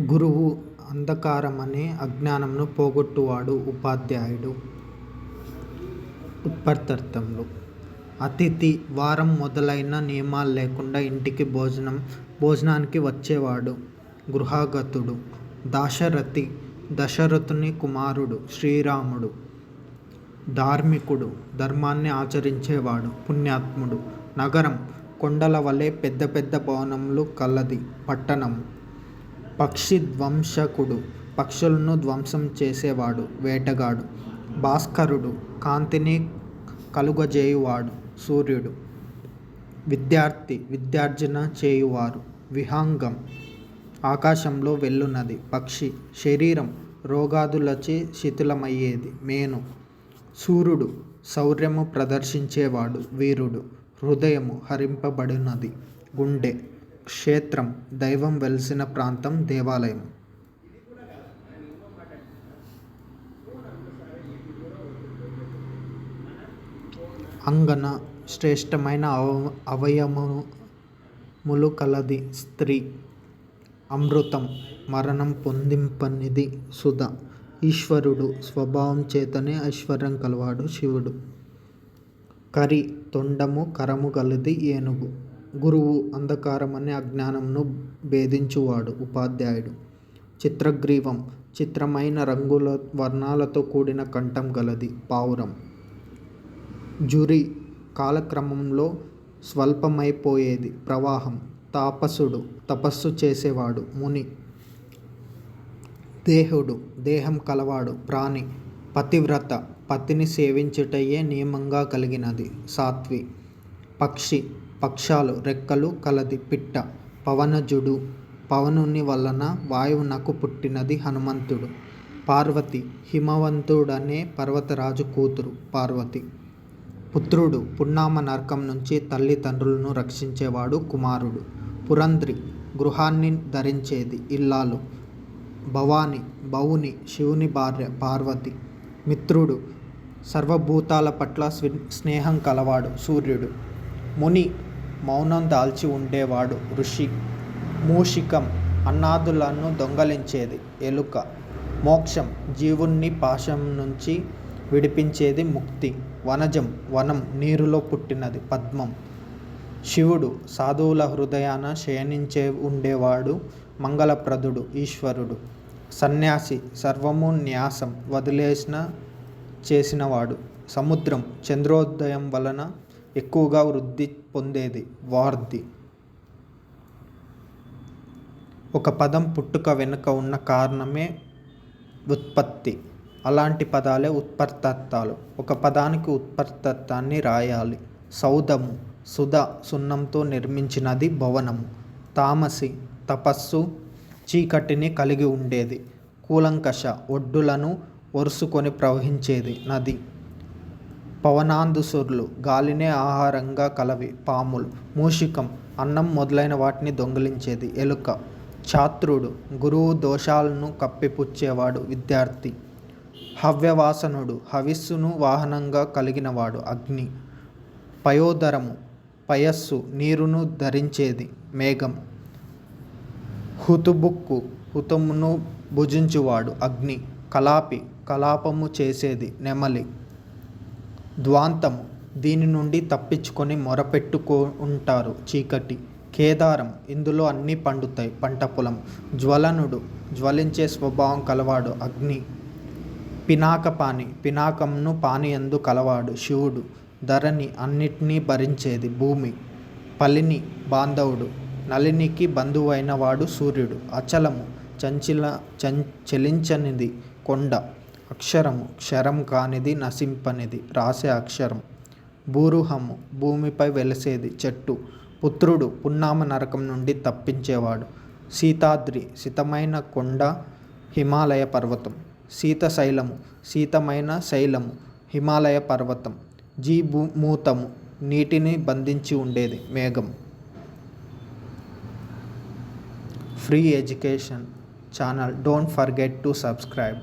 గురువు అంధకారమనే అజ్ఞానంను పోగొట్టువాడు ఉపాధ్యాయుడు. ఉత్పత్త్యార్థంలో అతిథి వారం మొదలైన నియమాలు లేకుండా ఇంటికి భోజనం భోజనానికి వచ్చేవాడు గృహగతుడు. దాశరథి దశరథుని కుమారుడు. శ్రీరాముడు ధార్మికుడు ధర్మాన్ని ఆచరించేవాడు పుణ్యాత్ముడు. నగరం కొండల వలె పెద్ద పెద్ద భవనములు కలది పట్టణం పక్షి ధ్వంసకుడు పక్షులను ధ్వంసం చేసేవాడు వేటగాడు. భాస్కరుడు కాంతిని కలుగజేయువాడు సూర్యుడు. విద్యార్థి విద్యార్జన చేయువారు. విహంగం ఆకాశంలో వెళ్ళున్నది పక్షి. శరీరం రోగాదులచే శిథిలమయ్యేది మేను. సూర్యుడు శౌర్యము ప్రదర్శించేవాడు వీరుడు. హృదయము హరింపబడినది గుండె. క్షేత్రం దైవం వెలసిన ప్రాంతం దేవాలయం అంగన అవ అవయవములు కలది స్త్రీ. అమృతం మరణం పొందింపనిది సుధ. ఈశ్వరుడు స్వభావం చేతనే ఐశ్వర్యం కలవాడు శివుడు. కరి తొండము కరము గలది ఏనుగు. గురువు అంధకారం అనే అజ్ఞానంను భేదించువాడు ఉపాధ్యాయుడు. చిత్రగ్రీవం చిత్రమైన రంగుల వర్ణాలతో కూడిన కంఠం గలది పావురం. జురి కాలక్రమంలో స్వల్పమైపోయేది ప్రవాహం. తాపసుడు తపస్సు చేసేవాడు ముని. దేహుడు దేహం కలవాడు ప్రాణి. పతివ్రత పతిని సేవించుటయే నియమంగా కలిగినది సాత్వి పక్షి పక్షాలు రెక్కలు కలది పిట్ట. పవనజుడు పవనుని వలన వాయువునకు పుట్టినది హనుమంతుడు. పార్వతి హిమవంతుడనే పర్వతరాజు కూతురు పార్వతి. పుత్రుడు పున్నామ నరకం నుంచి తల్లిదండ్రులను రక్షించేవాడు కుమారుడు. పురంద్రి గృహాన్ని ధరించేది ఇల్లాలు. భవాని భవుని శివుని భార్య పార్వతి. మిత్రుడు సర్వభూతాల సర్వభూతాలపట్ల స్నేహం కలవాడు సూర్యుడు. ముని మౌనం దాల్చి ఉండేవాడు ఋషి. మూషికం అన్నాదులను దొంగిలించేది ఎలుక. మోక్షం జీవుణ్ణి పాశం నుంచి విడిపించేది ముక్తి. వనజం వనం నీరులో పుట్టినది పద్మం. శివుడు సాధువుల హృదయాన శయనించే ఉండేవాడు మంగళప్రదుడు ఈశ్వరుడు. సన్యాసి సర్వము న్యాసం వదిలేసిన చేసినవాడు. సముద్రం చంద్రోదయం వలన ఎక్కువగా వృద్ధి పొందేది వార్ధి. ఒక పదం పుట్టుక వెనుక ఉన్న కారణమే ఉత్పత్తి అలాంటి పదాలే ఉత్పత్తత్తాలు ఒక పదానికి ఉత్పత్త్యార్థాన్ని రాయాలి. సౌధము సుధ సున్నంతో నిర్మించినది భవనము. తామసి తపస్సు చీకటిని కలిగి ఉండేది. కూలంకష ఒడ్డులను ఒరుసుకొని ప్రవహించేది నది. పవనాంధుసులు గాలినే ఆహారంగా కలవి పాములు. మూషికం అన్నం మొదలైన వాటిని దొంగిలించేది ఎలుక. ఛాత్రుడు గురువు దోషాలను కప్పిపుచ్చేవాడు విద్యార్థి. హవ్యవాసనుడు హవిస్సును వాహనంగా కలిగినవాడు అగ్ని. పయోదరము పయస్సు నీరును ధరించేది మేఘం. హుతుబుక్కు హుతమును భుజించువాడు అగ్ని. కలాపి కలాపము చేసేది నెమలి. ద్వాంతము దీని నుండి తప్పించుకొని మొరపెట్టుకొంటారు చీకటి. కేదారం ఇందులో అన్నీ పండుతాయి పంట పొలం జ్వలనుడు జ్వలించే స్వభావం కలవాడు అగ్ని. పినాకపాణి పినాకంను పానియందు కలవాడు శివుడు. ధరణి అన్నిటినీ భరించేది భూమి. పలిని బాంధవుడు నళినికి బంధువైన వాడు సూర్యుడు. అచలము చలించనిది కొండ. అక్షరము క్షరం కానిది నశింపనిది రాసే అక్షరం. భూరుహము భూమిపై వెలసేది చెట్టు. పుత్రుడు పున్నామ నరకం నుండి తప్పించేవాడు. సీతాద్రి శీతమైన కొండ హిమాలయ పర్వతం. శీతశైలము శీతమైన శైలము హిమాలయ పర్వతం. జీ మూతము నీటిని బంధించి ఉండేది మేఘం. Free education channel don't forget to subscribe.